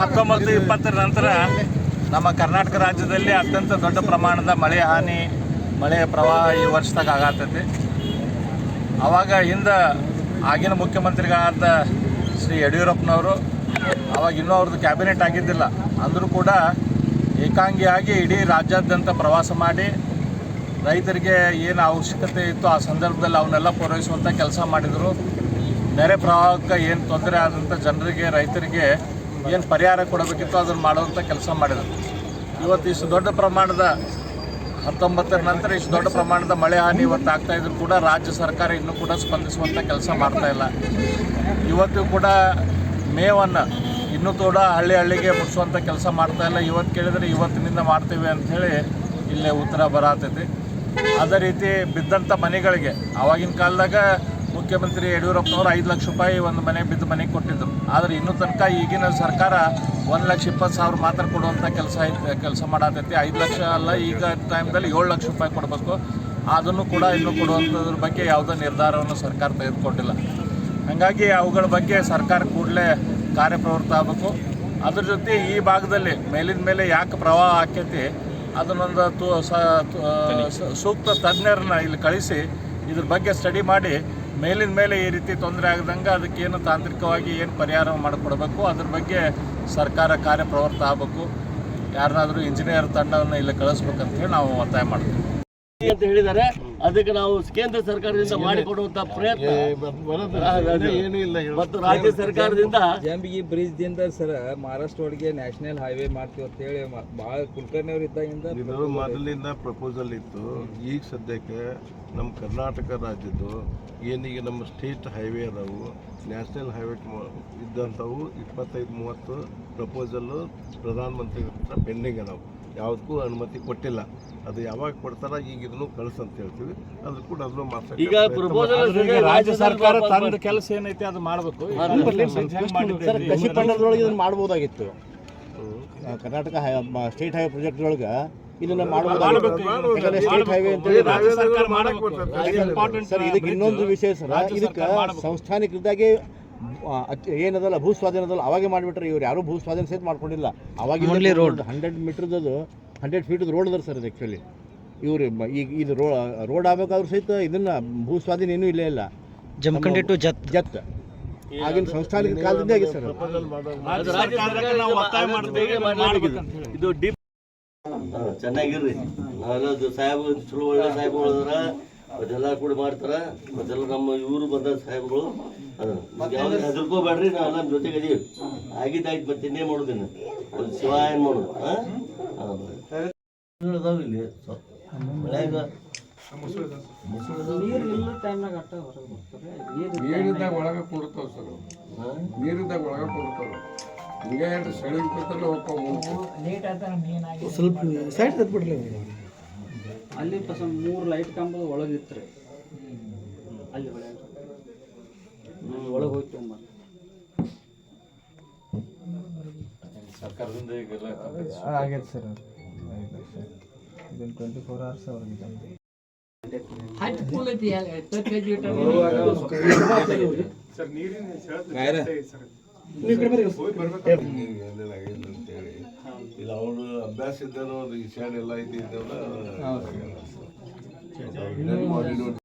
ಹತ್ತೊಂಬತ್ತು ಇಪ್ಪತ್ತರ ನಂತರ ನಮ್ಮ ಕರ್ನಾಟಕ ರಾಜ್ಯದಲ್ಲಿ ಅತ್ಯಂತ ದೊಡ್ಡ ಪ್ರಮಾಣದ ಮಳೆ ಹಾನಿ, ಮಳೆ ಪ್ರವಾಹ ಈ ವರ್ಷದಾಗ ಆಗತ್ತೈತಿ. ಆವಾಗ ಹಿಂದೆ ಆಗಿನ ಮುಖ್ಯಮಂತ್ರಿಗಳಾದ ಶ್ರೀ ಯಡಿಯೂರಪ್ಪನವರು ಆವಾಗ ಇನ್ನೂ ಅವ್ರದ್ದು ಕ್ಯಾಬಿನೆಟ್ ಆಗಿದ್ದಿಲ್ಲ. ಅಂದರೂ ಕೂಡ ಏಕಾಂಗಿಯಾಗಿ ಇಡೀ ರಾಜ್ಯಾದ್ಯಂತ ಪ್ರವಾಸ ಮಾಡಿ, ರೈತರಿಗೆ ಏನು ಅವಶ್ಯಕತೆ ಇತ್ತು ಆ ಸಂದರ್ಭದಲ್ಲಿ ಅವನ್ನೆಲ್ಲ ಪೂರೈಸುವಂಥ ಕೆಲಸ ಮಾಡಿದರು. ನೆರೆ ಪ್ರವಾಹಕ್ಕೆ ಏನು ತೊಂದರೆ ಆದಂಥ ಜನರಿಗೆ, ರೈತರಿಗೆ ಏನು ಪರಿಹಾರ ಕೊಡಬೇಕಿತ್ತು ಅದನ್ನು ಮಾಡುವಂಥ ಕೆಲಸ ಮಾಡಿದರು. ಇವತ್ತು ಇಷ್ಟು ದೊಡ್ಡ ಪ್ರಮಾಣದ ಹತ್ತೊಂಬತ್ತರ ನಂತರ ಇಷ್ಟು ದೊಡ್ಡ ಪ್ರಮಾಣದ ಮಳೆ ಹಾನಿ ಇವತ್ತು ಆಗ್ತಾ ಇದ್ರು ಕೂಡ ರಾಜ್ಯ ಸರ್ಕಾರ ಇನ್ನೂ ಕೂಡ ಸ್ಪಂದಿಸುವಂಥ ಕೆಲಸ ಮಾಡ್ತಾ ಇಲ್ಲ. ಇವತ್ತು ಕೂಡ ಮೇವನ್ನು ಇನ್ನೂ ಕೂಡ ಹಳ್ಳಿ ಹಳ್ಳಿಗೆ ಮುಟ್ಟಿಸುವಂಥ ಕೆಲಸ ಮಾಡ್ತಾ ಇಲ್ಲ. ಇವತ್ತು ಕೇಳಿದರೆ ಇವತ್ತಿನಿಂದ ಮಾಡ್ತೀವಿ ಅಂಥೇಳಿ ಇಲ್ಲೇ ಉತ್ತರ ಬರತೈತಿ ಅದೇ ರೀತಿ ಬಿದ್ದಂಥ ಮನೆಗಳಿಗೆ ಆವಾಗಿನ ಕಾಲದಾಗ ಮುಖ್ಯಮಂತ್ರಿ ಯಡಿಯೂರಪ್ಪನವರು ಐದು ಲಕ್ಷ ರೂಪಾಯಿ ಒಂದು ಮನೆ ಬಿದ್ದು ಮನೆಗೆ ಕೊಟ್ಟಿದ್ದರು ಆದರೆ ಇನ್ನೂ ತನಕ ಈಗಿನ ಸರ್ಕಾರ ಒಂದು ಲಕ್ಷ ಇಪ್ಪತ್ತು ಸಾವಿರ ಮಾತ್ರ ಕೊಡುವಂಥ ಕೆಲಸ ಕೆಲಸ ಮಾಡತೈತಿ. ಐದು ಲಕ್ಷ ಅಲ್ಲ ಈಗ ಟೈಮ್ದಲ್ಲಿ ಏಳು ಲಕ್ಷ ರೂಪಾಯಿ ಕೊಡಬೇಕು. ಅದನ್ನು ಕೂಡ ಇನ್ನೂ ಕೊಡುವಂಥದ್ರ ಬಗ್ಗೆ ಯಾವುದೇ ನಿರ್ಧಾರವನ್ನು ಸರ್ಕಾರ ತೆಗೆದುಕೊಂಡಿಲ್ಲ. ಹಾಗಾಗಿ ಅವುಗಳ ಬಗ್ಗೆ ಸರ್ಕಾರ ಕೂಡಲೇ ಕಾರ್ಯಪ್ರವೃತ್ತ ಆಗಬೇಕು. ಅದ್ರ ಜೊತೆ ಈ ಭಾಗದಲ್ಲಿ ಮೇಲಿನ ಮೇಲೆ ಯಾಕೆ ಪ್ರವಾಹ ಆಕೈತಿ ಅದನ್ನೊಂದು ತು ಸೂಕ್ತ ತಜ್ಞರನ್ನ ಇಲ್ಲಿ ಕಳಿಸಿ ಇದ್ರ ಬಗ್ಗೆ ಸ್ಟಡಿ ಮಾಡಿ ಮೇಲಿನ ಮೇಲೆ ಈ ರೀತಿ ತೊಂದರೆ ಆಗದಂಗೆ ಅದಕ್ಕೆ ಏನು ತಾಂತ್ರಿಕವಾಗಿ ಏನು ಪರಿಹಾರ ಮಾಡಿಕೊಡ್ಬೇಕು, ಅದ್ರ ಬಗ್ಗೆ ಸರ್ಕಾರ ಕಾರ್ಯಪ್ರವೃತ್ತ ಆಗಬೇಕು. ಯಾರನ್ನಾದರೂ ಇಂಜಿನಿಯರ್ ತಂಡವನ್ನು ಇಲ್ಲಿ ಕಳಿಸ್ಬೇಕಂತೇಳಿ ನಾವು ಒತ್ತಾಯ ಮಾಡ್ತೀವಿ. ಅಂತ ಹೇಳಿದ್ದಾರೆ. ಅದಕ್ಕೆ ನಾವು ಕೇಂದ್ರ ಸರ್ಕಾರದಿಂದ ಮಾಡಿಕೊಡುವಂತ ಪ್ರಯತ್ನ. ಏನೂ ಇಲ್ಲ ಮತ್ತು ರಾಜ್ಯ ಸರ್ಕಾರದಿಂದ ಜಾಂಬಿಗಿ ಬ್ರಿಡ್ಜ್ ದಿಂದ ಸರ್ ಮಹಾರಾಷ್ಟ್ರ ಒಳಗೆ ನ್ಯಾಷನಲ್ ಹೈವೇ ಮಾಡ್ತೀವಿ ಅಂತ ಹೇಳಿ ಬಹಳ ಕುಲಕರ್ಣಿ ಅವರು ಇದ್ದಾಗಿಂದ ಇದು ಮೊದಲಿಂದ ಪ್ರಪೋಸಲ್ ಇತ್ತು. ಈಗ ಸದ್ಯಕ್ಕೆ ನಮ್ಮ ಕರ್ನಾಟಕ ರಾಜ್ಯದ್ದು ಏನೀಗ ನಮ್ಮ ಸ್ಟೇಟ್ ಹೈವೇ ಅದಾವು ನ್ಯಾಷನಲ್ ಹೈವೇ ಇದ್ದಂಥವು ಇಪ್ಪತ್ತೈದು ಮೂವತ್ತು ಪ್ರಪೋಸಲ್ಲು ಪ್ರಧಾನಮಂತ್ರಿ ಹತ್ರ ಪೆಂಡಿಂಗ್ ಅದಾವು. ಯಾವುದಕ್ಕೂ ಅನುಮತಿ ಕೊಟ್ಟಿಲ್ಲ. ಅದು ಯಾವಾಗ ಕೊಡ್ತಾರ ಈಗ ಇದನ್ನು ಅಂತ ಹೇಳ್ತೀವಿ. ಅದು ಕೂಡ ಅದನ್ನು ಮಾಡ್ತಾರೆ ಈಗ ಪ್ರಪೋಸಲ್ ರಾಜ್ಯ ಸರ್ಕಾರ ತಂದ ಕೆಲಸ ಏನೈತೆ ಅದು ಮಾಡಬೇಕು. ಕೃಷಿ ಪಂಡದೊಳಗೆ ಇದನ್ನ ಮಾಡ್ಬೋದಾಗಿತ್ತು. ಕರ್ನಾಟಕ ಸ್ಟೇಟ್ ಹೈವೇ ಪ್ರಾಜೆಕ್ಟ್ ಒಳಗೆ ಇದನ್ನ ಮಾಡಬಹುದು ಸ್ಟೇಟ್ ಹೈವೇ ಅಂತ ಹೇಳಿ ಸರ್ ಇದಕ್ಕೆ ಇನ್ನೊಂದು ವಿಷಯ ಸರ್ ಇದಕ್ಕೆ ಅಚ್- ಏನದಲ್ಲ ಭೂ ಸ್ವಾಧೀನದಲ್ಲ ಅವಾಗೆ ಮಾಡಿಬಿಟ್ರೆ ಇವ್ರು ಯಾರೂ ಭೂ ಸ್ವಾಧೀನ ಸಹಿತ ಮಾಡ್ಕೊಂಡಿಲ್ಲ. ಅವಾಗ ರೋಡ್ ಹಂಡ್ರೆಡ್ ಮೀಟ್ರದ್ದು ಹಂಡ್ರೆಡ್ ಫೀಟ್ ರೋಡ್ ಅದ ಸರ್ ಅದು ಆ್ಯಕ್ಚುಲಿ ಇವರು ಈಗ ಇದು ರೋ ರೋಡ್ ಆಗಬೇಕಾದ್ರೂ ಸಹಿತ ಇದನ್ನ ಭೂ ಸ್ವಾಧೀನ ಏನೂ ಇಲ್ಲೇ ಇಲ್ಲ. ಜಮಖಂಡಿ ಟು ಜತ್. ಜತ್. ಆಗಿನ ಸಂಸ್ಥಾನಿಕ ಕಾಲದಿಂದ ಆಗಿದೆ ಸರ್ ಇದು ಡಿಪ್ ಚೆನ್ನಾಗಿರ್ರಿ. ಸಾಹೇಬ್ ಚಲೋ ಒಳ್ಳೆ ಸಾಹೇಬ್ ಅದೆಲ್ಲ ಕೂಡ ಮಾಡ್ತಾರ. ಮತ್ತೆಲ್ಲ ನಮ್ಮ ಇವರು ಬಂದ ಸಾಹೇಬ್ಗಳು ಅದ. ಯಾವ್ದು ಹೆದರ್ಕೋಬೇಡ್ರಿ ನಾವೆಲ್ಲ ನಮ್ಮ ಜೊತೆಗೆ ಅದೀವಿ ಆಗಿದ್ದಾಯ್ತು ಮತ್ತೆ ಇನ್ನೇ ಮಾಡೋದಿನ್ನ. ಒಂದು ಶಿವ ಏನು ಮಾಡುದು? ಹಾಂ? ಇಲ್ಲಿ ಮನ್ಯಾಗ ನೀರಿದ್ದಾಗ ಒಳಗೆ ಕೊಡ್ತಾವ ಸರ್ ನೀರಿದ್ದಾಗ ಒಳಗೆ ಕೊಡ್ತಾವ ಹಿಂಗೆ ಹೋಗ್ತಾವ ಸ್ವಲ್ಪ ಸೈಡ್ ಹೋಗ್ಕೊಂಡು ಅಲ್ಲಿ ಪಸ ಮೂರು ಲೈಟ್ ಕಂಬದ ಇತ್ತು ಅಲ್ಲಿ ಒಳಗೆ ಹೋಯ್ತು ಸರ್ಕಾರದಿಂದ ಈಗೆಲ್ಲ ಆಗೈತೆ ಸರ್ ಇದನ್ನು ಟ್ವೆಂಟಿ ಫೋರ್ ಅವರ್ಸ್ ಅವ್ರಿಗೆ ಇಲ್ಲ ಅವರು ಅಭ್ಯಾಸ ಇದ್ದವರು ಈ ಸೈಡ್ ಎಲ್ಲ ಇದ್ದಿದ್ದೆಲ್ಲ